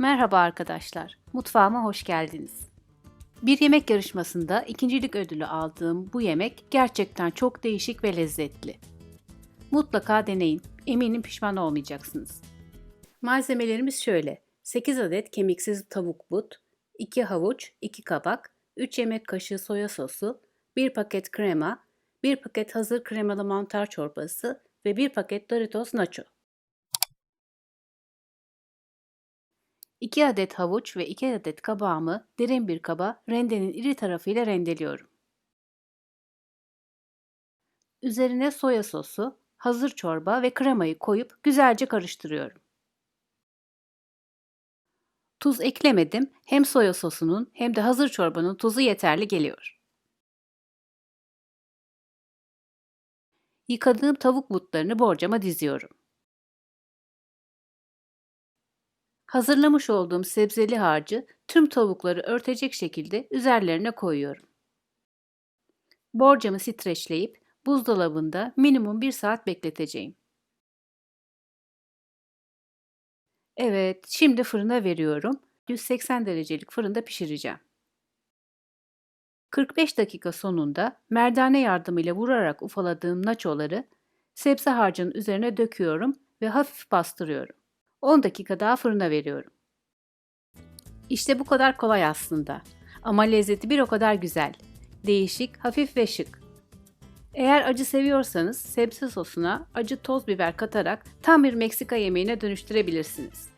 Merhaba arkadaşlar, mutfağıma hoş geldiniz. Bir yemek yarışmasında ikincilik ödülü aldığım bu yemek gerçekten çok değişik ve lezzetli. Mutlaka deneyin, eminim pişman olmayacaksınız. Malzemelerimiz şöyle. 8 adet kemiksiz tavuk but, 2 havuç, 2 kabak, 3 yemek kaşığı soya sosu, 1 paket krema, 1 paket hazır kremalı mantar çorbası ve 1 paket Doritos Nacho. 2 adet havuç ve 2 adet kabağımı derin bir kaba rendenin iri tarafıyla rendeliyorum. Üzerine soya sosu, hazır çorba ve kremayı koyup güzelce karıştırıyorum. Tuz eklemedim. Hem soya sosunun hem de hazır çorbanın tuzu yeterli geliyor. Yıkadığım tavuk butlarını borcama diziyorum. Hazırlamış olduğum sebzeli harcı tüm tavukları örtecek şekilde üzerlerine koyuyorum. Borcamı streçleyip buzdolabında minimum 1 saat bekleteceğim. Evet, şimdi fırına veriyorum. 180 derecelik fırında pişireceğim. 45 dakika sonunda merdane yardımıyla vurarak ufaladığım nachoları sebze harcının üzerine döküyorum ve hafif bastırıyorum. 10 dakika daha fırına veriyorum. İşte bu kadar kolay aslında. Ama lezzeti bir o kadar güzel. Değişik, hafif ve şık. Eğer acı seviyorsanız sebze sosuna acı toz biber katarak tam bir Meksika yemeğine dönüştürebilirsiniz.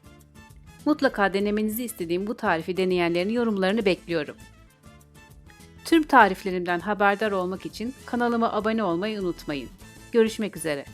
Mutlaka denemenizi istediğim bu tarifi deneyenlerin yorumlarını bekliyorum. Tüm tariflerimden haberdar olmak için kanalıma abone olmayı unutmayın. Görüşmek üzere.